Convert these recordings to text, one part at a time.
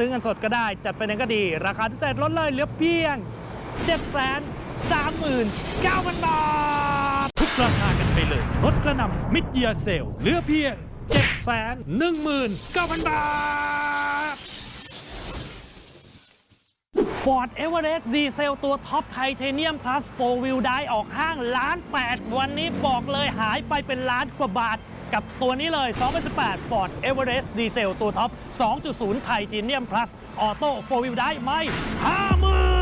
ซื้อเงินสดก็ได้ จัดไฟแนนซ์ก็ดี ราคาพิเศษลดเลยเหลือเพียง 7 3 9 0 0 0 บาท ทุกราคากันไปเลยลดกระหน่ำมิดเยียเซลเหลือเพียง 7 1 9 0 0 0 บาท Ford Everest ดีเซลตัวท็อปไทเทเนียม plus 4 wheel drive ออกห้างล้าน8วันนี้บอกเลยหายไปเป็นล้านกว่าบาท กับตัวนี้เลย 2018 Ford Everest Diesel ตัวท็อป 2.0 ไทเทเนียม plus ออโต้4 wheel drive ไม่50,000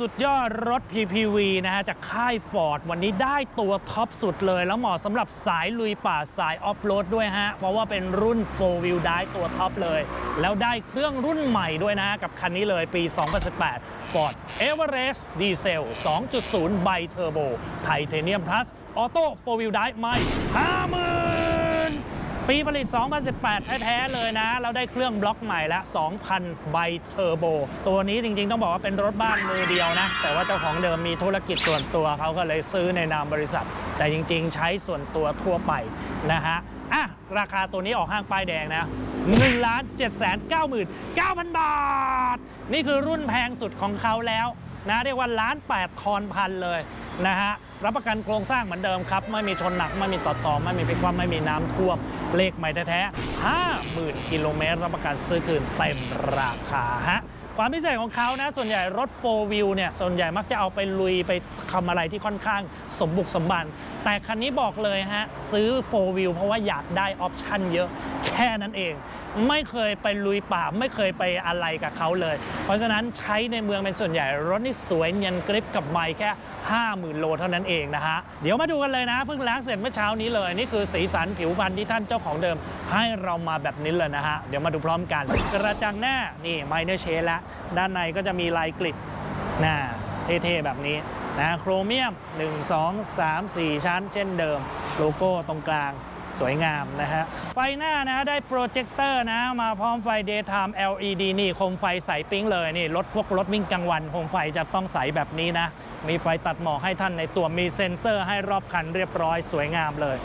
สุดยอดรถ PPV นะฮะจากค่าย Ford วันนี้ได้ตัวท็อปสุดเลย แล้วเหมาะสำหรับสายลุยป่าสายออฟโรดด้วยฮะ เพราะว่าเป็นรุ่น 4 wheel drive ตัวท็อปเลย แล้วได้เครื่องรุ่นใหม่ด้วยนะ กับคันนี้เลยปี 2018 Ford Everest Diesel 2.0 Bi Turbo Titanium Plus Auto 4 wheel drive ไม่50,000 ปีผลิต 2018 แท้ๆเลยนะ เราได้เครื่องบล็อกใหม่ละ 2,000 ใบเทอร์โบ ตัวนี้จริงๆ ต้องบอกว่าเป็นรถบ้านมือเดียวนะ แต่ว่าเจ้าของเดิมมีธุรกิจส่วนตัวเขาก็เลยซื้อในนามบริษัท แต่จริงๆ ใช้ส่วนตัวทั่วไปนะฮะ อะ ราคาตัวนี้ออกห้างป้ายแดงนะ1,799,000 บาท นี่คือรุ่นแพงสุดของเขาแล้ว นะเรียกว่าล้าน8ทอนพันเลยนะฮะรับประกันโครงสร้างเหมือนเดิมครับไม่มีชนหนักไม่มีต่อต่อไม่มีพลิความไม่มีน้ำท่วมเลขใหม่แท้ๆ50,000กิโลเมตรรับประกันซื้อคืนเต็มราคาฮะความพิเศษของเขานะ ส่วนใหญ่รถ4 wheel เนี่ย ส่วนใหญ่มักจะเอาไปลุยไปทำอะไรที่ค่อนข้างสมบุกสมบัน แต่คันนี้บอกเลยฮะ ซื้อ 4 wheel เพราะว่าอยากได้ออปชั่นเยอะแค่นั้นเอง ไม่เคยไปลุยป่าไม่เคยไปอะไรกับเขาเลย เพราะฉะนั้นใช้ในเมืองเป็นส่วนใหญ่ รถนี่สวยเนียนกริปกับไมค์แค่ 50,000 โลเท่านั้นเองนะฮะ เดี๋ยวมาดูกันเลยนะ เพิ่งล้างเสร็จเมื่อเช้านี้เลย นี่คือสีสันผิวพรรณที่ท่านเจ้าของเดิม ให้เรามาแบบนี้เลยนะฮะ เดี๋ยวมาดูพร้อมกัน กระจังหน้านี่ไมเนอร์เชแล้วด้านในก็จะมีลายกริดนะเท่ๆแบบนี้ นะโครเมียม 1 2 3 4 ชั้น เช่นเดิม โลโก้ตรงกลางสวยงามนะฮะ ไฟหน้านะได้โปรเจคเตอร์นะ มาพร้อมไฟ daytime LED นี่โคมไฟใสปิ๊งเลยนี่รถพวกรถวิ่งกลางวันโคมไฟจะต้องใสแบบนี้นะ มีไฟตัดหมอกให้ท่านในตัวมีเซ็นเซอร์ให้รอบคันเรียบร้อยสวยงามเลย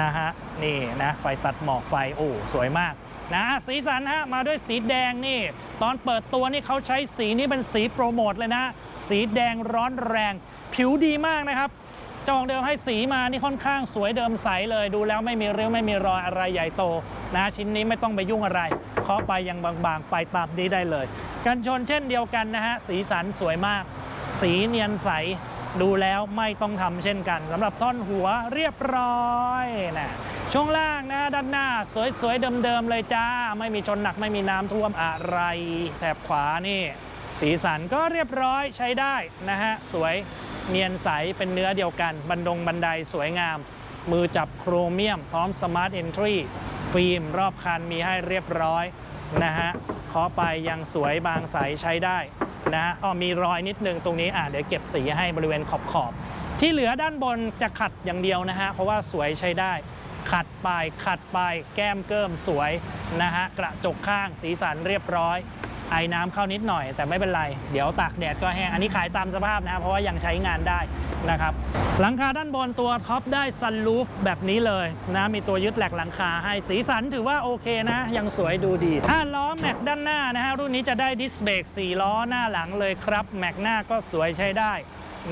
นะฮะ นี่นะ ไฟตัดหมอกไฟ โอ้ สวยมาก นะสีสันฮะมาด้วยสีแดงนี่ ตอนเปิดตัวนี่เขาใช้สีนี้เป็นสีโปรโมทเลยนะ สีแดงร้อนแรง ผิวดีมากนะครับเจ้าของเดิมให้สีมานี่ค่อนข้างสวยเดิมใสเลยดูแล้วไม่มีเริ้วไม่มีรอยอะไรใหญ่โตนะชิ้นนี้ไม่ต้องไปยุ่งอะไรเคาะไปยังบางๆ ไปตามนี้ได้เลย กันชนเช่นเดียวกันนะฮะสีสันสวยมาก สีเนียนใส ดูแล้วไม่ต้องทำเช่นกันสำหรับท่อนหัวเรียบร้อยนะช่วงล่างนะด้านหน้า สวยๆเดิมๆเลยจ้า ไม่มีชนหนักไม่มีน้ำท่วมอะไร แถบขวานี่ สีสันก็เรียบร้อยใช้ได้นะฮะ สวยเนียนใสเป็นเนื้อเดียวกันบันดงบันไดสวยงาม มือจับโครเมียม พร้อมสมาร์ทเอนทรีฟิล์มรอบคันมีให้เรียบร้อยนะฮะเคาะไปยังสวยบางใสใช้ได้ นะอ๋อมีรอยนิดนึงตรงนี้อะเดี๋ยวเก็บสีให้บริเวณขอบขอบที่เหลือด้านบนจะขัดอย่างเดียวนะฮะเพราะว่าสวยใช้ได้ ขัดไปขัดไปแก้มเกิมสวยนะฮะกระจกข้างสีสันเรียบร้อย ไอ้น้ำเข้านิดหน่อย แต่ไม่เป็นไร เดี๋ยวตากแดดก็แห้ง อันนี้ขายตามสภาพนะ เพราะว่ายังใช้งานได้นะครับ หลังคาด้านบนตัวท็อปได้ซันรูฟแบบนี้เลยนะ มีตัวยึดแหลกหลังคาให้ สีสันถือว่าโอเคนะ ยังสวยดูดีถ้าล้อแม็กด้านหน้านะฮะ รุ่นนี้จะได้ดิสเบรก4ล้อหน้าหลังเลยครับ แม็กหน้าก็สวยใช้ได้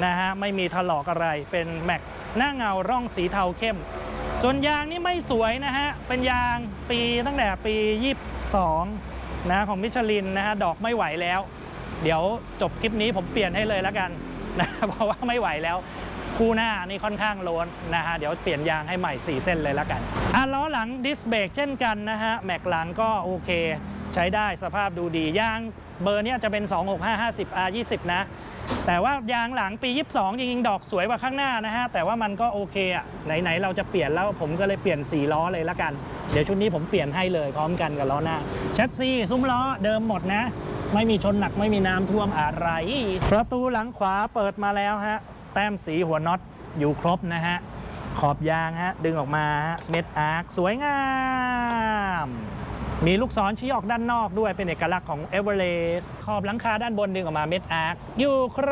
นะฮะ ไม่มีถลอกอะไร เป็นแม็กหน้าเงาร่องสีเทาเข้ม ส่วนยางนี่ไม่สวยนะฮะ เป็นยางปีตั้งแต่ปี 22 นะของมิชลินนะฮะดอกไม่ไหวแล้ว เดี๋ยวจบคลิปนี้ผมเปลี่ยนให้เลยแล้วกันนะเพราะว่าไม่ไหวแล้ว คู่หน้านี่ค่อนข้างโลนนะฮะเดี๋ยวเปลี่ยนยางให้ใหม่4เส้นเลยแล้วกันอะล้อหลังดิสเบรกเช่นกันนะฮะแม็กหลังก็โอเค ใช้ได้สภาพดูดียางเบอร์เนี้ยจะเป็น 26550 R20 นะ แต่ว่ายางหลังปี 22 จริงๆ ดอกสวยกว่าข้างหน้านะฮะ แต่ว่ามันก็โอเคอะไหน ๆ เราจะเปลี่ยนแล้วผมก็เลยเปลี่ยน 4 ล้อเลยละกัน เดี๋ยวชุดนี้ผมเปลี่ยนให้เลยพร้อมกันกับล้อหน้าแชสซีซุ้มล้อเดิมหมดนะ ไม่มีชนหนักไม่มีน้ำท่วมอะไร ประตูหลังขวาเปิดมาแล้วฮะ แต้มสีหัวน็อตอยู่ครบนะฮะ ขอบยางฮะ ดึงออกมาเม็ดอาร์คสวยงาม มีลูกศรชี้ออกด้านนอกด้วยเป็นเอกลักษณ์ของเอเวอเรสต์ขอบหลังคาด้านบนดึงออกมาเม็ดอาร์คอยู่คร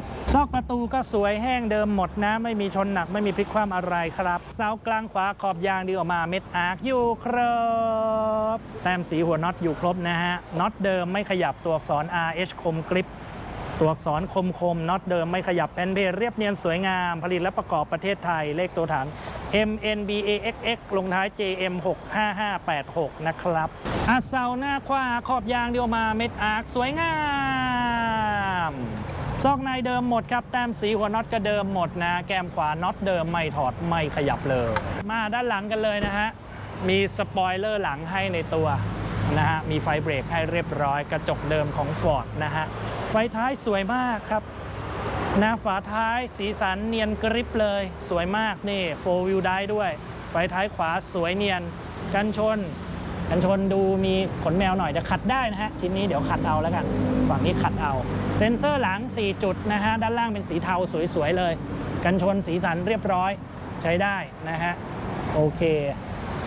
บ ซอกประตูก็สวยแห้งเดิมหมดนะ ไม่มีชนหนักไม่มีพลิกคว่ำอะไรครับเสากลางขวาขอบยางดึงออกมาเม็ดอาร์คอยู่ครบ แต้มสีหัวน็อตอยู่ครบนะฮะน็อตเดิมไม่ขยับตัวอักษร RH คมกริป ตัวอักษรคมคมน็อตเดิมไม่ขยับเป็นเพจเรียบเนียนสวยงาม ผลิตและประกอบประเทศไทยเลขตัวถัง MNBAXX ลงท้าย JM 65586 นะครับอาเซาหน้าขวาขอบยางเดียวมาเม็ดอาร์คสวยงามซอกในเดิมหมดครับ แต้มสีหัวน็อตก็เดิมหมดนะ แก้มขวาน็อตเดิมไม่ถอดไม่ขยับเลย มาด้านหลังกันเลยนะฮะ มีสปอยเลอร์หลังให้ในตัวนะฮะ มีไฟเบรกให้เรียบร้อยกระจกเดิมของ Ford นะฮะ ไฟท้ายสวยมากครับหน้าฝาท้ายสีสันเนียนกริบเลย สวยมากนี่โฟวิวได้ด้วย ไฟท้ายขวาสวยเนียน กันชน กันชนดูมีขนแมวหน่อยจะขัดได้นะฮะ ชิ้นนี้เดี๋ยวขัดเอาแล้วกัน ฝั่งนี้ขัดเอา เซ็นเซอร์หลัง 4 จุดนะฮะ ด้านล่างเป็นสีเทาสวยๆเลย กันชนสีสันเรียบร้อยใช้ได้นะฮะ โอเค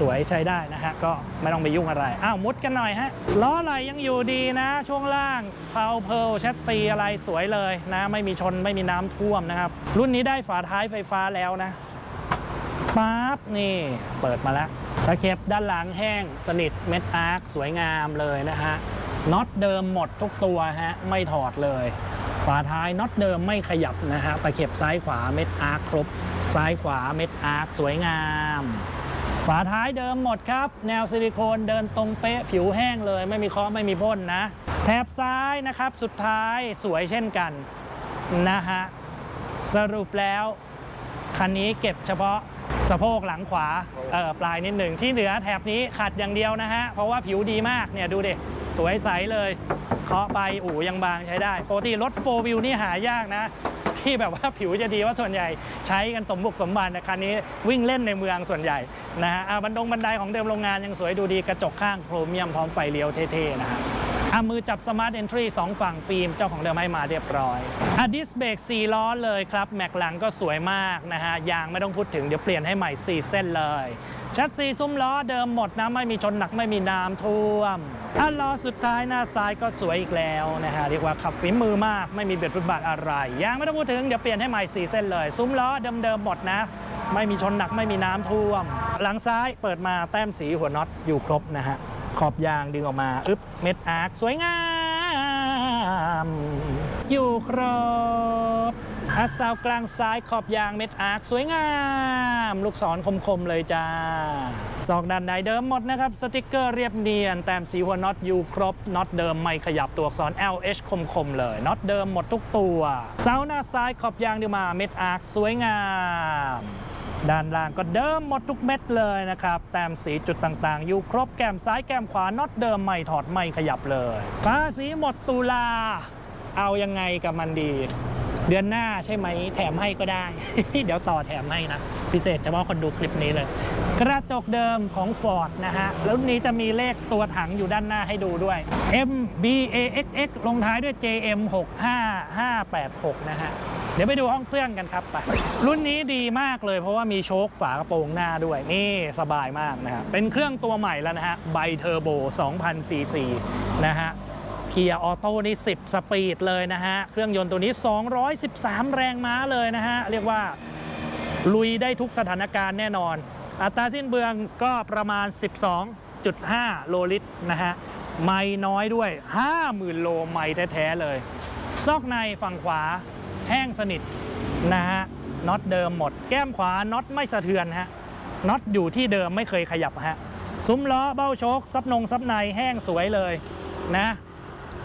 สวยใช้ได้นะฮะ ก็ไม่ต้องไปยุ่งอะไร อ้าว มุดกันหน่อยฮะ ล้อไหลยังอยู่ดีนะ ช่วงล่างเพาเพลแชสซีอะไรสวยเลยนะ ไม่มีชนไม่มีน้ำท่วมนะครับ รุ่นนี้ได้ฝาท้ายไฟฟ้าแล้วนะปั๊บนี่เปิดมาแล้วตะเข็บด้านหลังแห้งสนิทเม็ดอาร์คสวยงามเลยนะฮะน็อตเดิมหมดทุกตัวฮะไม่ถอดเลย ฝาท้ายน็อตเดิมไม่ขยับนะฮะตะเข็บซ้ายขวาเม็ดอาร์คครบ ซ้ายขวาเม็ดอาร์คสวยงาม ฝาท้ายเดิมหมดครับ แนวซิลิโคนเดินตรงเป๊ะผิวแห้งเลย ไม่มีเคาะไม่มีพ่นนะ แถบซ้ายนะครับสุดท้ายสวยเช่นกันนะฮะสรุปแล้วคันนี้เก็บเฉพาะสะโพกหลังขวาเออปลายนิดหนึ่งที่เหลือแถบนี้ขัดอย่างเดียวนะฮะเพราะว่าผิวดีมากเนี่ยดูดิ สวยใสเลยเคาะไปอู่ยังบางใช้ได้ปกติรถโฟวิวนี่หายากนะ ที่แบบว่าผิวจะดีว่าส่วนใหญ่ใช้กันสมบุกสมบันแต่คันนี้วิ่งเล่นในเมืองส่วนใหญ่นะฮะอ่าบันดงบันไดของเดิมโรงงานยังสวยดูดีกระจกข้างโครเมียมพร้อมไฟเลี้ยวเท่ๆนะฮะอามือจับสมาร์ทเอนทรีสองฝั่งฟิล์มเจ้าของเดิมให้มาเรียบร้อยอะดิสเบรก4ล้อเลยครับ แม็กหลังก็สวยมากนะฮะยางไม่ต้องพูดถึงเดี๋ยวเปลี่ยนให้ใหม่ 4 เส้นเลย ชัดซีซุ้มล้อเดิมหมดนะไม่มีชนหนักไม่มีน้ำท่วมถ้าล้อสุดท้ายหน้าซ้ายก็สวยอีกแล้วนะฮะเรียกว่าขับฝีมือมากไม่มีเบียดฟุตบาทอะไรยางไม่ต้องพูดถึงเดี๋ยวเปลี่ยนให้ใหม่4เส้นเลย ซุ้มล้อเดิมๆหมดนะ ไม่มีชนหนักไม่มีน้ำท่วม หลังซ้ายเปิดมาแต้มสีหัวน็อตอยู่ครบนะฮะขอบยางดึงออกมาอึ๊บเม็ดอาร์คสวยงาม อยู่ครบ อัดซาวกลางซ้ายขอบยางเม็ดอาร์คสวยงาม ลูกศรคมๆเลยจ้าซอกด้านในเดิมหมดนะครับ สติกเกอร์เรียบเนียน แต้มสีหัวน็อตอยู่ครบน็อตเดิมไม่ขยับตัวอักษร LH คมๆเลยน็อตเดิมหมดทุกตัวเสาหน้าซ้ายขอบยางดึงมาเม็ดอาร์คสวยงามด้านล่างก็เดิมหมดทุกเม็ดเลยนะครับ แต้มสีจุดต่างๆ อยู่ครบแก้มซ้ายแก้มขวาน็อตเดิมไม่ถอดไม่ขยับเลย ฟ้าสีหมดตุลา เอายังไงกับมันดี เดือนหน้าใช่ไหมแถมให้ก็ได้ เดี๋ยวต่อแถมให้นะ พิเศษเฉพาะคนดูคลิปนี้เลย กระจกเดิมของ Ford นะฮะ แล้วนี้จะมีเลขตัวถังอยู่ด้านหน้าให้ดูด้วย M B A X X ลงท้ายด้วย J M 65586 นะฮะเดี๋ยวไปดูห้องเครื่องกันครับไปรุ่นนี้ดีมากเลยเพราะว่ามีโชคฝากระโปรงหน้าด้วย นี่สบายมากนะฮะเป็นเครื่องตัวใหม่แล้วนะฮะไบเทอร์โบ2,000ซีซีนะฮะ เกียร์ออโต้นี่ 10 สปีดเลยนะฮะ เครื่องยนต์ตัวนี้ 213 แรงม้าเลยนะฮะ เรียกว่าลุยได้ทุกสถานการณ์แน่นอน อัตราสิ้นเบืองก็ประมาณ 12.5 โลลิตรนะฮะ ไม่น้อยด้วย 50,000 โลไม่แท้ๆเลย ซอกในฝั่งขวาแห้งสนิทนะฮะน็อตเดิมหมด แก้มขวาน็อตไม่สะเทือนฮะน็อตอยู่ที่เดิมไม่เคยขยับฮะซุ้มล้อเบ้าโชคซับนงซับในแห้งสวยเลยนะ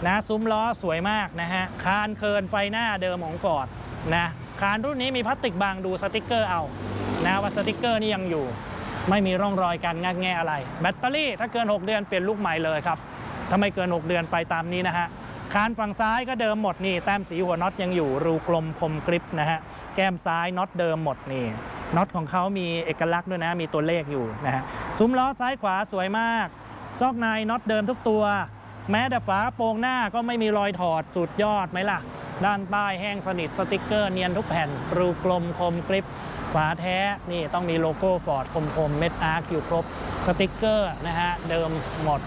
นะซุ้มล้อสวยมากนะฮะคานเคินไฟหน้าเดิมของฟอร์ดนะคานรุ่นนี้มีพลาสติกบางดูสติกเกอร์เอานะว่าสติกเกอร์นี่ยังอยู่ ไม่มีร่องรอยการงัดแงะอะไร แบตเตอรี่ถ้าเกิน 6 เดือนเปลี่ยนลูกใหม่เลยครับถ้าไม่เกิน 6 เดือนไปตามนี้นะฮะคานฝั่งซ้ายก็เดิมหมดนี่แต้มสีหัวน็อตยังอยู่รูกลมคมกริปนะฮะแก้มซ้ายน็อตเดิมหมดนี่น็อตของเขามีเอกลักษณ์ด้วยนะมีตัวเลขอยู่นะฮะซุ้มล้อซ้ายขวาสวยมาก ซอกในน็อตเดิมทุกตัว แม้แต่ฝาโปร่งหน้าก็ไม่มีรอยถอดสุดยอดไหมล่ะ ด้านใต้แห้งสนิทสติกเกอร์เนียนทุกแผ่น รูกลมคมกริปฝาแท้นี่ต้องมีโลโก้ฟอร์ดคมคมเม็ดอาร์คอยู่ครบสติกเกอร์นะฮะ เดิมหมด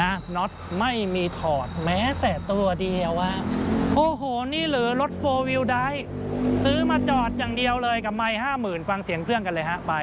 นะน็อตไม่มีถอดแม้แต่ตัวเดียวว่าโอ้โห นี่หรือรถโฟวิลได้ซื้อมาจอดอย่างเดียวเลยกับไม่ห้าหมื่นฟังเสียงเครื่องกันเลยฮะ ไป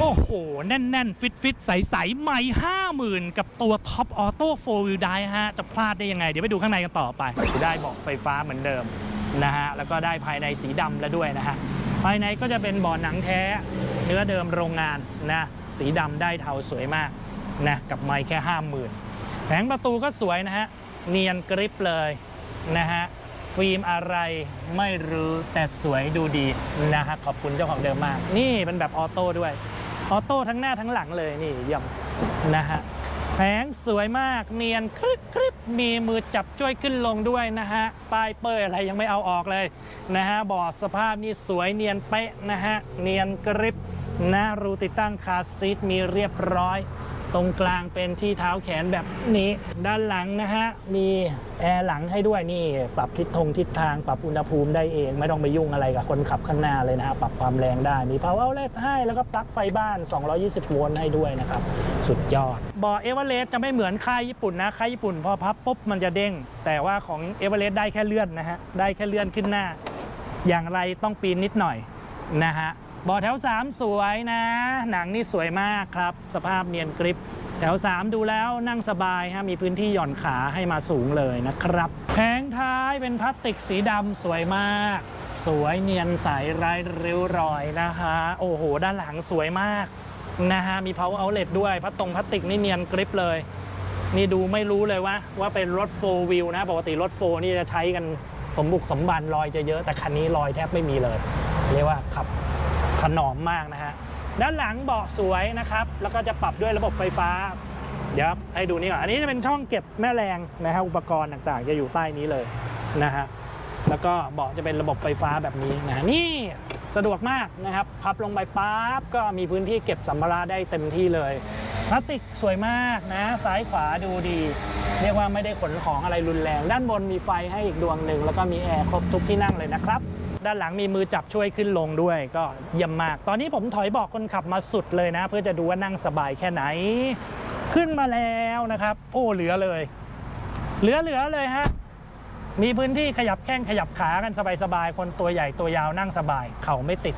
โอ้โห แน่นๆฟิตฟิตๆ ใสๆใหม่50,000กับตัวท็อปออโต้โฟวิลไดฮะ จะพลาดได้ยังไง เดี๋ยวไปดูข้างในกันต่อไปได้เบาะไฟฟ้าเหมือนเดิมนะฮะ แล้วก็ได้ภายในสีดำแล้วด้วยนะฮะ ภายในก็จะเป็นเบาะหนังแท้เนื้อเดิมโรงงานนะ สีดำได้เทาสวยมากนะกับไม้แค่50,000แผงประตูก็สวยนะฮะ เนียนกริปเลยนะฮะฟิล์มอะไรไม่รู้แต่สวยดูดีนะฮะขอบคุณเจ้าของเดิมมาก นี่เป็นแบบออโต้ด้วย ออโต้ทั้งหน้าทั้งหลังเลยนี่เยี่ยมนะฮะแผงสวยมากเนียนคลิปคลิปมีมือจับช่วยขึ้นลงด้วยนะฮะป้ายเป้ยอะไรยังไม่เอาออกเลยนะฮะบอดสภาพนี่สวยเนียนเป๊ะนะฮะเนียนกริปนะรูติดตั้งคาซีทมีเรียบร้อย ตรงกลางเป็นที่เท้าแขนแบบนี้ ด้านหลังนะฮะ มีแอร์หลังให้ด้วยนี่ ปรับทิศทงทิศทาง ปรับอุณหภูมิได้เอง ไม่ต้องไปยุ่งอะไรกับคนขับข้างหน้าเลยนะฮะ ปรับความแรงได้ มี power outlet ให้ แล้วก็ปลั๊กไฟบ้าน 220 โวลต์ให้ด้วยนะครับ สุดยอดบาะเอเวอเรสต์จะไม่เหมือนค่ายญี่ปุ่นนะ ค่ายญี่ปุ่นพอพับปุ๊บมันจะเด้ง แต่ว่าของเอเวอเรสต์ได้แค่เลื่อนนะฮะ ได้แค่เลื่อนขึ้นหน้า อย่างไรต้องปีนนิดหน่อยนะฮะ บาะแถว 3 สวยนะ หนังนี่สวยมากครับ สภาพเนียนกริปแถว 3 ดูแล้วนั่งสบายฮะมีพื้นที่หย่อนขาให้มาสูงเลยนะครับ แผงท้ายเป็นพลาสติกสีดำสวยมาก สวยเนียนใสไร้ริ้วรอยนะฮะโอ้โห ด้านหลังสวยมากนะฮะมี power outlet ด้วยพัดตรงพลาสติกนี่เนียนกริปเลย นี่ดูไม่รู้เลยว่า ว่าเป็นรถโฟวิวนะ ปกติรถโฟนี่จะใช้กันสมบุกสมบันรอยจะเยอะแต่คันนี้รอยแทบไม่มีเลย เรียกว่าขับ ขนอมมากนะฮะด้านหลังเบาะสวยนะครับ แล้วก็จะปรับด้วยระบบไฟฟ้า เดี๋ยวให้ดูนี่ก่อนอันนี้จะเป็นช่องเก็บแม่แรงนะฮะอุปกรณ์ต่างๆ จะอยู่ใต้นี้เลยนะฮะแล้วก็เบาะจะเป็นระบบไฟฟ้าแบบนี้นะะนี่สะดวกมากนะครับ พับลงไปปั๊บก็มีพื้นที่เก็บสัมภาระได้เต็มที่เลยพลาสติกสวยมากนะซ้ายขวาดูดี เรียกว่าไม่ได้ขนของอะไรรุนแรง ด้านบนมีไฟให้อีกดวงหนึ่งแล้วก็มีแอร์ครบทุกที่นั่งเลยนะครับ ด้านหลังมีมือจับช่วยขึ้นลงด้วยก็เยี่ยมมาก ตอนนี้ผมถอยบอกคนขับมาสุดเลยนะ เพื่อจะดูว่านั่งสบายแค่ไหน ขึ้นมาแล้วนะครับ โอ้เหลือเลย เหลือเหลือเลยฮะมีพื้นที่ขยับแข้งขยับขากันสบายๆคนตัวใหญ่ตัวยาวนั่งสบาย เข่าไม่ติด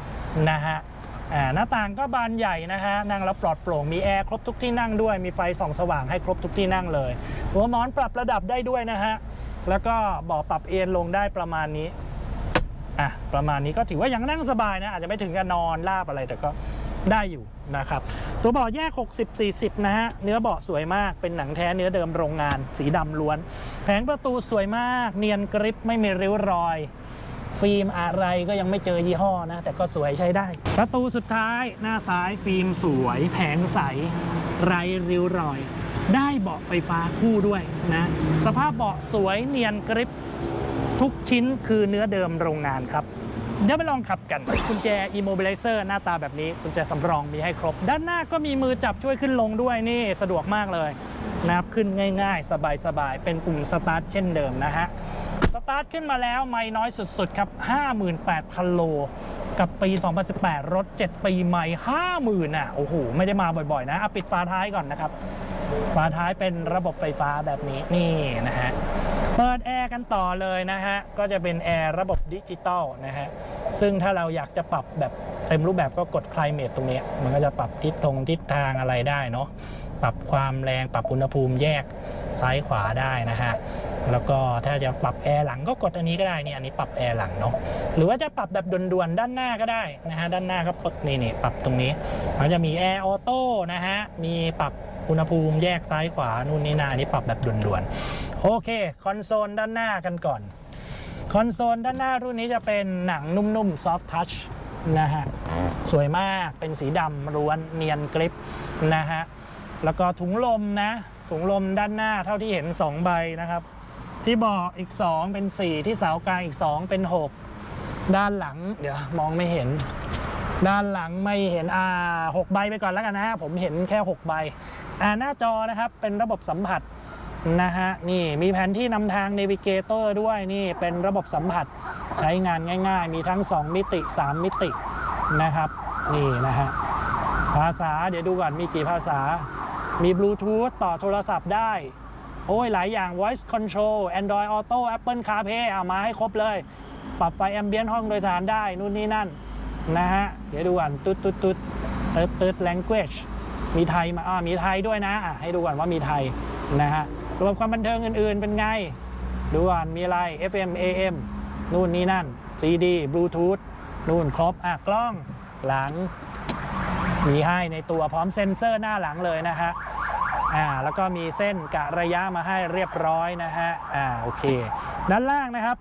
นะฮะหน้าต่างก็บานใหญ่นะฮะนั่งแล้วปลอดโปร่งมีแอร์ครบทุกที่นั่งด้วย มีไฟส่องสว่างให้ครบทุกที่นั่งเลย หัวหมอนปรับระดับได้ด้วยนะฮะแล้วก็บาะปรับเอนลงได้ประมาณนี้ อะประมาณนี้ก็ถือว่ายังนั่งสบายนะ อาจจะไม่ถึงกับนอนราบอะไรแต่ก็ได้อยู่นะครับ ตัวเบาะแยก 60 40 นะฮะ เนื้อเบาะสวยมาก เป็นหนังแท้เนื้อเดิมโรงงาน สีดำล้วน แผงประตูสวยมาก เนียนกริปไม่มีริ้วรอย ฟิล์มอะไรก็ยังไม่เจอยี่ห้อนะ แต่ก็สวยใช้ได้ ประตูสุดท้ายหน้าซ้ายฟิล์มสวย แผงใส ไรริ้วรอย ได้เบาะไฟฟ้าคู่ด้วยนะ สภาพเบาะสวยเนียนกริป ทุกชิ้นคือเนื้อเดิมโรงงานครับ เดี๋ยวไปลองขับกันกุญแจ immobilizer หน้าตาแบบนี้กุญแจสำรองมีให้ครบ ด้านหน้าก็มีมือจับช่วยขึ้นลงด้วยนี่สะดวกมากเลยนะครับขึ้นง่าย ๆ สบายๆ เป็นปุ่มสตาร์ทเช่นเดิมนะฮะสตาร์ทขึ้นมาแล้วไม่น้อยสุดๆ ครับ 58,000 โล กับปี 2018 รถ 7 ปีใหม่ 50,000อะโอ้โห ไม่ได้มาบ่อยๆ นะเอาปิดฝาท้ายก่อนนะครับ ฝาท้ายเป็นระบบไฟฟ้าแบบนี้นี่นะฮะเปิดแอร์กันต่อเลยนะฮะ ก็จะเป็นแอร์ระบบดิจิตอลนะฮะ ซึ่งถ้าเราอยากจะปรับแบบเต็มรูปแบบก็กด climate ตรงนี้ มันก็จะปรับทิศทงทิศทางอะไรได้เนาะ ปรับความแรง ปรับอุณหภูมิแยกซ้ายขวาได้นะฮะ แล้วก็ถ้าจะปรับแอร์หลังก็กดอันนี้ก็ได้เนี่ยอันนี้ปรับแอร์หลังเนาะ หรือว่าจะปรับแบบด่วนๆด้านหน้าก็ได้นะฮะ ด้านหน้าก็ปรับนี่นี่ปรับตรงนี้ มันจะมีแอร์ออโต้นะฮะ มีปรับ อุณหภูมิแยกซ้ายขวานู่นนี่นาอันนี้ปรับแบบด่วนๆ โอเค คอนโซลด้านหน้ากันก่อน คอนโซลด้านหน้ารุ่นนี้จะเป็นหนังนุ่มๆ soft touch นะฮะสวยมากเป็นสีดำล้วนเนียนกริปนะฮะแล้วก็ถุงลมนะ ถุงลมด้านหน้าเท่าที่เห็น 2 ใบนะครับ ที่เบอกอีก 2 เป็น 4 ที่เสากลางอีก 2 เป็น 6 ด้านหลัง เดี๋ยวมองไม่เห็น ด้านหลังไม่เห็นอ่าหกใบไปก่อนแล้วกันนะฮะผมเห็นแค่ 6 ใบอ่าหน้าจอนะครับเป็นระบบสัมผัสนะฮะนี่มีแผนที่นำทาง Navigator ด้วยนี่เป็นระบบสัมผัสใช้งานง่าย ๆ มีทั้ง 2 มิติ 3 มิตินะครับ นี่นะฮะภาษาเดี๋ยวดูก่อนมีกี่ภาษา มีบลูทูธต่อโทรศัพท์ได้ โอ้ยหลายอย่าง voice control Android Auto Apple CarPlay เอามาให้ครบเลย ปรับไฟแอมเบียนห้องโดยสารได้นู่นนี่นั่น นะฮะ เดี๋ยวดูก่อนตึ๊ดตึ๊ดตึ๊ดตึ๊ดตึ๊ด language มีไทยมาอ่ามีไทยด้วยนะอะให้ดูก่อนว่ามีไทยนะฮะระบบความบันเทิงอื่นๆ เป็นไง ดูก่อนมีอะไร FM AM นู่นนี่นั่น CD Bluetooth นู่นครบอะกล้องหลัง มีให้ในตัวพร้อมเซ็นเซอร์หน้าหลังเลยนะฮะอ่าแล้วก็มีเส้นกะระยะมาให้เรียบร้อยนะฮะอ่าโอเค ด้านล่างนะครับ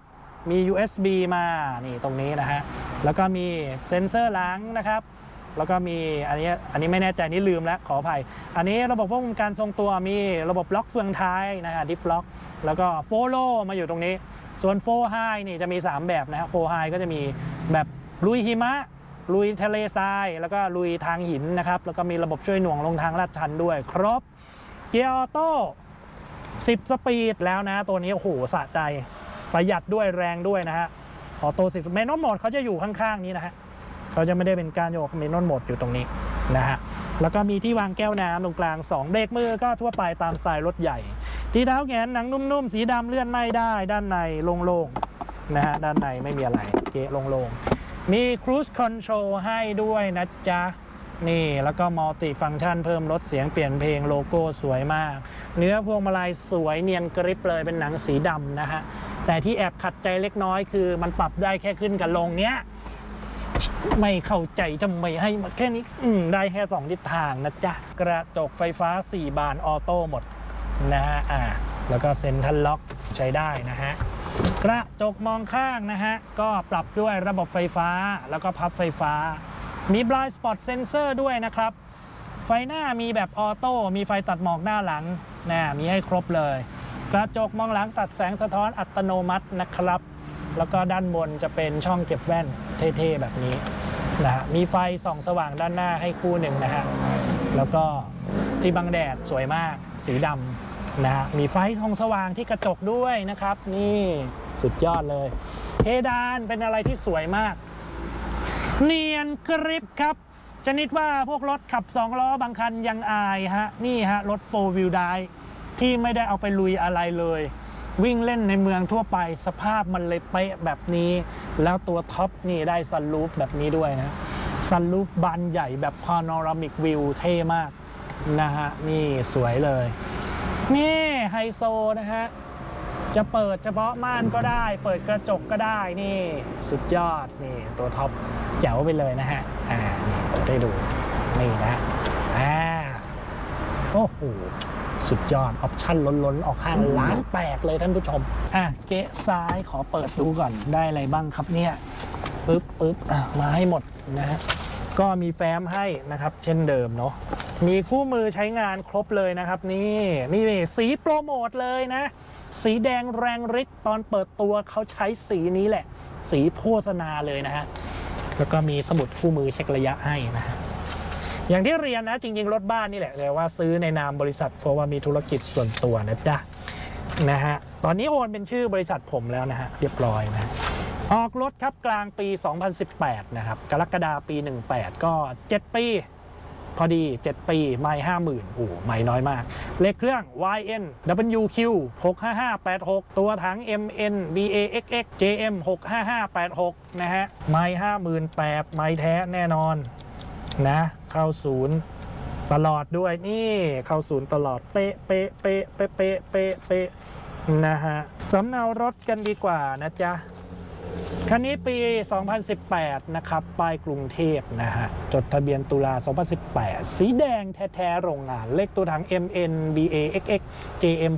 มี USB มานี่ตรงนี้นะฮะแล้วก็มีเซ็นเซอร์หลังนะครับ แล้วก็มีอันนี้อันนี้ไม่แน่ใจนี่ลืมแล้วขออภัย อันนี้ระบบควบคุมการทรงตัวมีระบบล็อกเฟืองท้ายนะฮะดิฟล็อกแล้วก็โฟโลมาอยู่ตรงนี้ ส่วนโฟไฮนี่จะมี 3 แบบนะฮะโฟไฮก็จะมีแบบลุยหิมะลุยทะเลทราย แล้วก็ลุยทางหินนะครับ แล้วก็มีระบบช่วยหน่วงลงทางลาดชันด้วย ครบ เกียร์ออโต้10 สปีดแล้วนะ ตัวนี้โอ้โหสะใจ ประหยัดด้วยแรงด้วยนะฮะออโต้10เมนอนโหมดเขาจะอยู่ข้างๆนี้นะฮะเขาจะไม่ได้เป็นการโยกเมนอนโหมดอยู่ตรงนี้นะฮะแล้วก็มีที่วางแก้วน้ำตรงกลาง 2เบรกมือก็ทั่วไปตามสไตล์รถใหญ่ ที่เท้าแขนหนังนุ่มๆ สีดำเลื่อนไม่ได้ ด้านในโล่งๆนะฮะด้านในไม่มีอะไรเกะโล่งๆมี Cruise Control ให้ด้วยนะจ๊ะ นี่แล้วก็มัลติฟัง c t ชันเพิ่มลดเสียงเปลี่ยนเพลงโลโก้สวยมาก เนื้อพวงมาลัยสวยเนียนกริบเลยเป็นหนังสีดำนะฮะ แต่ที่แอบขัดใจเล็กน้อยคือมันปรับได้แค่ขึ้นกับลงเนี้ย ไม่เข้าใจทำไมให้มาแค่นี้อืมได้แค่ 2 ทิศทางนะจ๊ะ กระจกไฟฟ้า 4 บานออโต้หมดนะฮะอ่าแล้วก็เซ็นทรัลล็อกใช้ได้นะฮะกระจกมองข้างนะฮะก็ปรับด้วยระบบไฟฟ้าแล้วก็พับไฟฟ้า มี blind spot sensor ด้วยนะครับ ไฟหน้ามีแบบออโต้ มีไฟตัดหมอกหน้าหลังนะมีให้ครบเลย กระจกมองหลังตัดแสงสะท้อนอัตโนมัตินะครับ แล้วก็ด้านบนจะเป็นช่องเก็บแว่นเท่ๆแบบนี้นะฮะ มีไฟส่องสว่างด้านหน้าให้คู่หนึ่งนะฮะ แล้วก็ที่บังแดดสวยมาก สีดำนะฮะ มีไฟส่องสว่างที่กระจกด้วยนะครับ นี่สุดยอดเลย เพดานเป็นอะไรที่สวยมาก เนียนกริบครับ ชนิดว่าพวกรถขับ 2 ล้อบางคันยังอายฮะ นี่ฮะ รถ 4 wheel drive ที่ไม่ได้เอาไปลุยอะไรเลย วิ่งเล่นในเมืองทั่วไปสภาพมันเลยเป๊ะแบบนี้ แล้วตัวท็อปนี่ได้ซันรูฟแบบนี้ด้วยนะซันรูฟบานใหญ่แบบพา n o รามิกวิวเท่มากนะฮะ นี่สวยเลย นี่ไฮโซนะฮะ จะเปิดเฉพาะม่านก็ได้ เปิดกระจกก็ได้นี่สุดยอดนี่ตัวท็อปแจ๋วไปเลยนะฮะอ่านี่เปิดให้ดูนี่นะอ่าโอ้โหสุดยอด ออปชั่นล้นๆ ออกข้างล้านแปดเลยท่านผู้ชม อะ เกะซ้ายขอเปิดดูก่อนได้อะไรบ้างครับเนี่ยปึ๊บปึ๊บมาให้หมดนะฮะก็มีแฟ้มให้นะครับ เช่นเดิมเนาะมีคู่มือใช้งานครบเลยนะครับ นี่นี่สีโปรโมทเลยนะ สีแดงแรงฤทธิ์ตอนเปิดตัวเขาใช้สีนี้แหละ สีโฆษณาเลยนะฮะ แล้วก็มีสมุดคู่มือเช็คระยะให้นะฮะอย่างที่เรียนนะจริงๆ รถบ้านนี่แหละแต่ว่าซื้อในนามบริษัทเพราะว่ามีธุรกิจส่วนตัวนะจ๊ะนะฮะตอนนี้โอนเป็นชื่อบริษัทผมแล้วนะฮะเรียบร้อยนะฮะออกรถครับกลางปี 2018 นะครับกรกฎาปี 18 ก็ 7 ปี พอดี 7 ปีไม่50,000โอ้ไม่น้อยมาก เลขเครื่อง YN WQ 65586 ตัวถัง MN BAXX JM 65586 นะฮะ ไม่58,000ไม่แท้แน่นอนนะ เข้าศูนย์ตลอดด้วยนี่เข้าศูนย์ตลอดเปเป๊ะเป๊ะเป๊ะเป๊ะเป๊ะเป๊ะนะฮะสำเนารถกันดีกว่านะจ๊ะ คันนี้ปี 2018 นะครับ ป้ายกรุงเทพนะฮะ จดทะเบียนตุลา 2018 สีแดงแท้ๆ โรงงาน เลขตัวถัง MN BAXX JM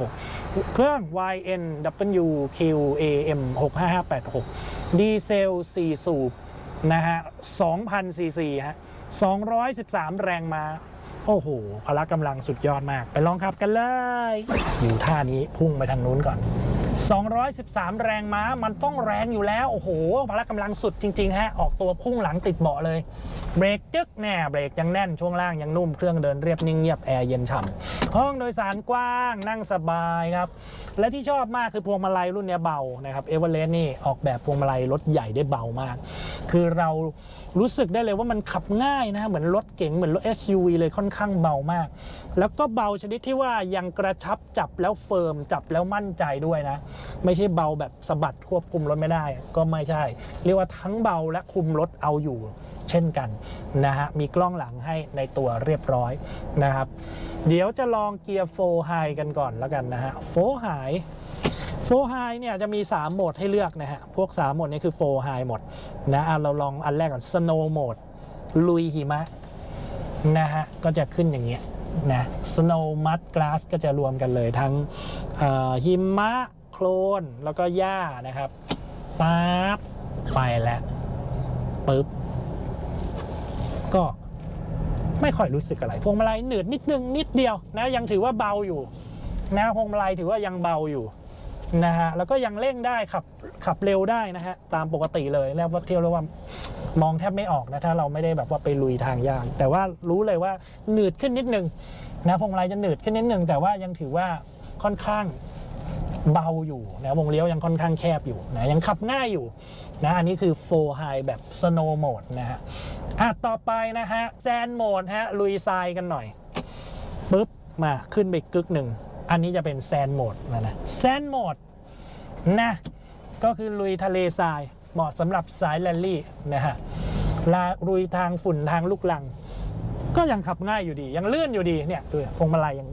65586 เครื่อง YN WQ AM 65586 ดีเซล 4 สูบ นะฮะ 2,000 ซีซีฮะ 213 แรงม้าโอ้โห พละกำลังสุดยอดมาก ไปลองขับกันเลย อยู่ท่านี้พุ่งไปทางนู้นก่อน 213 แรงม้ามันต้องแรงอยู่แล้ว โอ้โหพละกำลังสุดจริง ๆ ฮะ ออกตัวพุ่งหลังติดเบาะเลย เบรกจึ๊กแน่เบรกยังแน่นช่วงล่างยังนุ่มเครื่องเดินเรียบนิ่งเงียบ แอร์เย็นฉ่ำห้องโดยสารกว้างนั่งสบายครับ และที่ชอบมากคือพวงมาลัยรุ่นเนี้ยเบานะครับเอเวอเรสต์นี่ออกแบบพวงมาลัยรถใหญ่ได้เบามาก คือเรารู้สึกได้เลยว่ามันขับง่ายนะเหมือนรถเก๋งเหมือนรถ SUV เลยค่อนข้างเบามาก แล้วก็เบาชนิดที่ว่ายังกระชับจับแล้วเฟิร์มจับแล้วมั่นใจด้วยนะไม่ใช่เบาแบบสะบัดควบคุมรถไม่ได้ ก็ไม่ใช่ เรียกว่าทั้งเบาและคุมรถเอาอยู่ เช่นกันนะฮะมีกล้องหลังให้ในตัวเรียบร้อยนะครับ เดี๋ยวจะลองเกียร์โฟไฮกันก่อนแล้วกันนะฮะโฟไฮโฟไฮเนี่ยจะมี 3 โหมดให้เลือกนะฮะ พวก 3 โหมดนี้คือโฟไฮหมดนะเราลองอันแรกก่อน Snow Mode ลุยหิมะนะฮะ ก็จะขึ้นอย่างเงี้ยนะ Snow Mud Glass ก็จะรวมกันเลยทั้งหิมะ ลนแล้วก็หญ้านะครับปั๊บไปแล้วปึ๊บก็ไม่ค่อยรู้สึกอะไรพวงมาลัยหนืดนิดนึงนิดเดียวนะยังถือว่าเบาอยู่นะพวงมาลัยถือว่ายังเบาอยู่นะฮะแล้วก็ยังเร่งได้ขับขับเร็วได้นะฮะตามปกติเลยแล้วว่าเที่ยวแล้วว่ามองแทบไม่ออกนะถ้าเราไม่ได้แบบว่าไปลุยทางยากแต่ว่ารู้เลยว่าหนืดขึ้นนิดนึงนะพวงมาลัยจะหนืดขึ้นนิดนึงแต่ว่ายังถือว่าค่อนข้าง เบาอยู่นะวงเลี้ยวยังค่อนข้างแคบอยู่นะยังขับง่ายอยู่นะอันนี้คือ4 High แบบ Snow Mode นะฮะอะต่อไปนะฮะแซนโหมดฮะลุยทรายกันหน่อยปุ๊บมาขึ้นไปกึกหนึ่ง อันนี้จะเป็นแซนโหมดนะนะแซนโหมดนะก็คือลุยทะเลทรายเหมาะสำหรับสายแรลลี่นะฮะลาลุยทางฝุ่นทางลูกลัง ก็ยังขับง่ายอยู่ดี ยังเลื่อนอยู่ดีเนี่ยดูพวงมาลัยยัง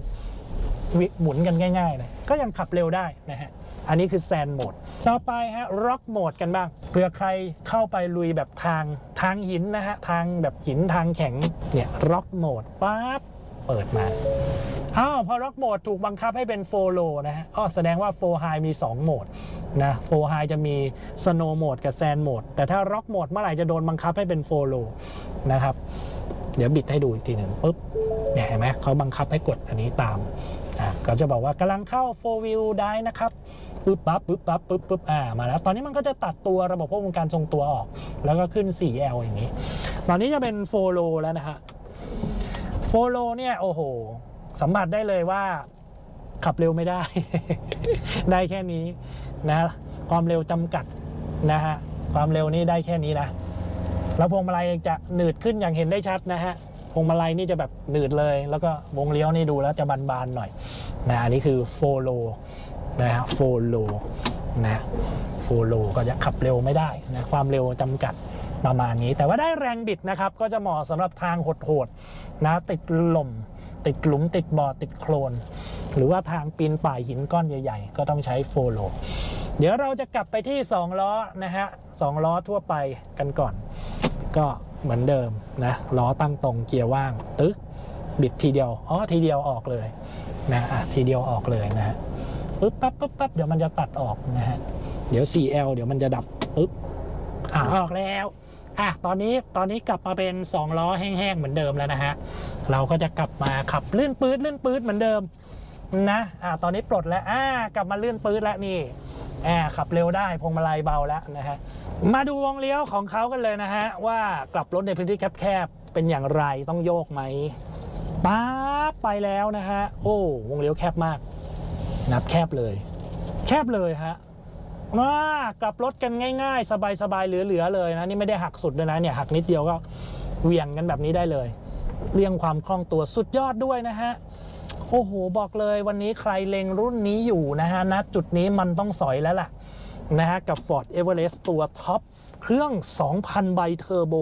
หมุนกันง่ายๆเลยก็ยังขับเร็วได้นะฮะอันนี้คือแซนโหมด ต่อไปฮะร็อกโหมดกันบ้างเผื่อใครเข้าไปลุยแบบทางทางหินนะฮะ ทางแบบหินทางแข็งเนี่ยร็อกโหมดปั๊บเปิดมาอ้าวพอร็อกโหมดถูกบังคับให้เป็นโฟโลนะฮะอ๋อแสดงว่าโฟไฮมี 2 โหมดนะโฟไฮจะมีสโนโหมดกับแซนโหมดแต่ถ้าร็อกโหมดเมื่อไหร่จะโดนบังคับให้เป็นโฟโลนะครับ เดี๋ยวบิดให้ดูอีกทีหนึ่งปุ๊บเนี่ยเห็นไหมเขาบังคับให้กดอันนี้ตาม ก็จะบอกว่ากำลังเข้า4 wheel ได้นะครับปึ๊บปั๊บปึ๊บปั๊บปึ๊บปึ๊บอ่ามาแล้วตอนนี้มันก็จะตัดตัวระบบควบคุมการทรงตัวออก แล้วก็ขึ้น 4L อย่างนี้ ตอนนี้จะเป็นโฟโลแล้วนะฮะโฟโลเนี่ยโอ้โหสัมผัสได้เลยว่าขับเร็วไม่ได้ ได้แค่นี้นะ ความเร็วจำกัดนะฮะ ความเร็วนี่ได้แค่นี้นะ แล้วพวงมาลัยจะหนืดขึ้นอย่างเห็นได้ชัดนะฮะ พวงมาลัยนี่จะแบบหนืดเลย แล้วก็วงเลี้ยวนี่ดูแล้วจะบานๆหน่อยนะอันนี้คือโฟโลนะฮะโฟโลนะโฟโลก็จะขับเร็วไม่ได้นะความเร็วจำกัดประมาณนี้ แต่ว่าได้แรงบิดนะครับ ก็จะเหมาะสำหรับทางโหดๆนะติดลมติดหลุมติดบ่อติดโคลน หรือว่าทางปีนป่ายหินก้อนใหญ่ ๆ ก็ต้องใช้โฟโลเดี๋ยวเราจะกลับไปที่ 2 ล้อนะฮะสองล้อทั่วไปกันก่อน ก็เหมือนเดิมนะล้อตั้งตรงเกียร์ว่าง ตึ๊กบิดทีเดียวอ๋อทีเดียวออกเลยนะอะทีเดียวออกเลยนะฮะปึ๊บปั๊บปึ๊บปั๊บเดี๋ยวมันจะตัดออกนะฮะเดี๋ยว 4L เดี๋ยวมันจะดับปึ๊บอะออกแล้วอะตอนนี้ตอนนี้กลับมาเป็น2ล้อแห้งๆเหมือนเดิมแล้วนะฮะเราก็จะกลับมาขับลื่นปื๊ดลื่นปื๊ดเหมือนเดิม นะอะตอนนี้ปลดแล้วอ่ากลับมาเลื่อนปื๊ดแล้วนี่แอร์ขับเร็วได้พวงมาลัยเบาแล้วนะฮะมาดูวงเลี้ยวของเขากันเลยนะฮะว่ากลับรถในพื้นที่แคบๆเป็นอย่างไรต้องโยกไหมป๊าบไปแล้วนะฮะโอ้วงเลี้ยวแคบมาก นับแคบเลย แคบเลยฮะว่ากลับรถกันง่ายๆ สบายๆเหลือๆเลยนะ นี่ไม่ได้หักสุดเลยนะเนี่ยหักนิดเดียวก็เหวี่ยงกันแบบนี้ได้เลย เรียงความคล่องตัวสุดยอดด้วยนะฮะ โอ้โหบอกเลยวันนี้ใครเลงรุ่นนี้อยู่นะฮะณจุดนี้มันต้องสอยแล้วล่ะนะฮะกับ Ford Everest ตัวท็อปเครื่อง 2,000 ใบเทอร์โบ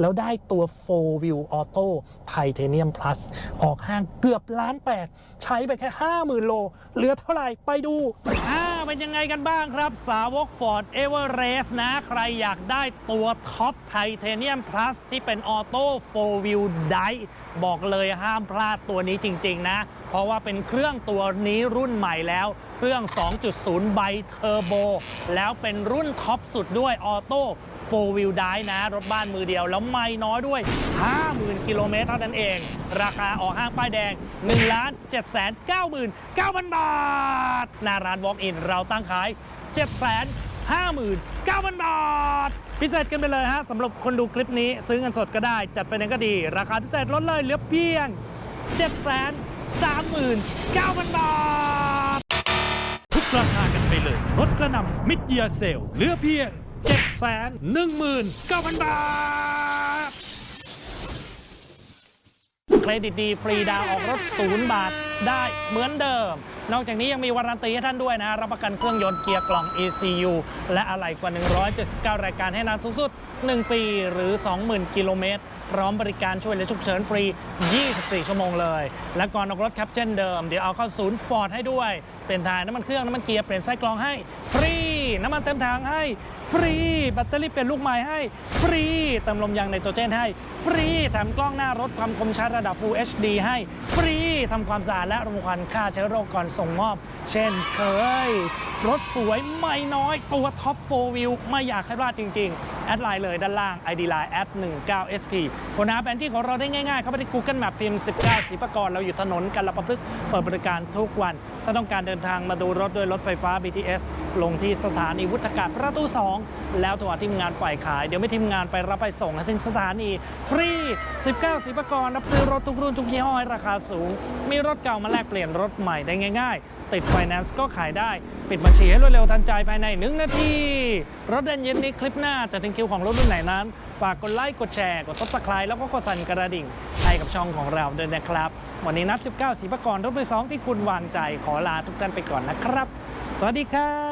แล้วได้ตัว 4 Wheel Auto Titanium Plus ออกห้างเกือบล้านแปดใช้ไปแค่ 50,000 โล เหลือเท่าไหร่ ไปดูอ่าเป็นยังไงกันบ้างครับ สาวก Ford Everest นะ ใครอยากได้ตัวท็อป Titanium Plus ที่เป็นออโต้ 4 Wheel Drive บอกเลยห้ามพลาดตัวนี้จริง ๆ นะ เพราะว่าเป็นเครื่องตัวนี้รุ่นใหม่แล้ว เครื่อง 2.0 ไบเทอร์โบ แล้วเป็นรุ่นท็อปสุดด้วยออโต้4 Wheel Drive นะ รถบ้านมือเดียว แล้วไม่น้อยด้วย 50,000 กิโลเมตรเท่านั้นเอง ราคาออกห้างป้ายแดง 1 7 9 9 0 0 0 บาทหน้าร้าน Walk In เราตั้งขาย 7 59,000 บาท พิเศษกันไปเลยฮะสำหรับคนดูคลิปนี้ซื้อเงินสดก็ได้ จัดไฟแนนซ์ก็ดี ราคาพิเศษลดเลยเหลือเพียง 739,000 บาท ทุกราคากันไปเลยรถกระหน่ำมิดเยียเซลเหลือเพียง719,000 บาท เครดิตดีฟรีดาวออกรถ 0 บาท ได้เหมือนเดิม นอกจากนี้ยังมีวารันตีให้ท่านด้วยนะ รับประกันเครื่องยนต์เกียร์กล่อง ECU และอะไหล่กว่า 179 รายการให้นานสูงสุด 1 ปีหรือ 20,000 กิโลเมตร พร้อมบริการช่วยเหลือฉุกเฉินฟรี 24 ชั่วโมงเลย และก่อนออกรถครับเช่นเดิม เดี๋ยวเอาเข้าศูนย์ฟอร์ดให้ด้วย เปลี่ยนถ่ายน้ำมันเครื่องน้ำมันเกียร์เปลี่ยนไส้กรองให้ฟรีน้ำมันเต็มถังให้ฟรีแบตเตอรี่เปลี่ยนลูกใหม่ให้ฟรีเติมลมยางไนโตรเจนให้ฟรีแถมกล้องหน้ารถความคมชัดระดับ Full HD ให้ฟรี ทำความสะอาดและรมควันฆ่าเชื้อโรคก่อนส่งมอบ เช่นเคย รถสวยไม่น้อย ตัวท็อป4วิวไม่อยากให้พลาดจริง ๆ แอดไลน์เลยด้านล่าง ID Line แอด19 SP ค้นหาแผนที่ของเราได้ง่ายๆ เข้าไปที่ Google Map พิมพ์ 19ศิปากรเราอยู่ถนนกันละประพฤกเปิดบริการทุกวัน ถ้าต้องการเดินทางมาดูรถด้วยรถไฟฟ้า BTS ลงที่สถานีวุฒากาศประตู 2 แล้วโทรหาทีมงานฝ่ายขาย เดี๋ยวไม่ทีมงานไปรับไปส่งถึงสถานี ฟรี 19ศิปากรรับซื้อรถทุกรุ่นทุกยี่ห้อให้ราคาสูงมีรถเก่ามาแลกเปลี่ยนรถใหม่ได้ง่าย ๆ ติดไฟแนนซ์ก็ขายได้ ปิดบัญชีให้รวดเร็วทันใจภายใน 1 นาที รถเด่นเย็นนี้คลิปหน้าจะถึงคิวของรถรุ่นไหนนั้น ฝากกดไลค์กดแชร์ กดซับสไครต์แล้วก็กดสั่นกระดิ่งให้กับช่องของเราด้วยนะครับ วันนี้นับ 19สีประกรรถมือสองที่คุณวางใจขอลาทุกท่านไปก่อนนะครับ สวัสดีครับ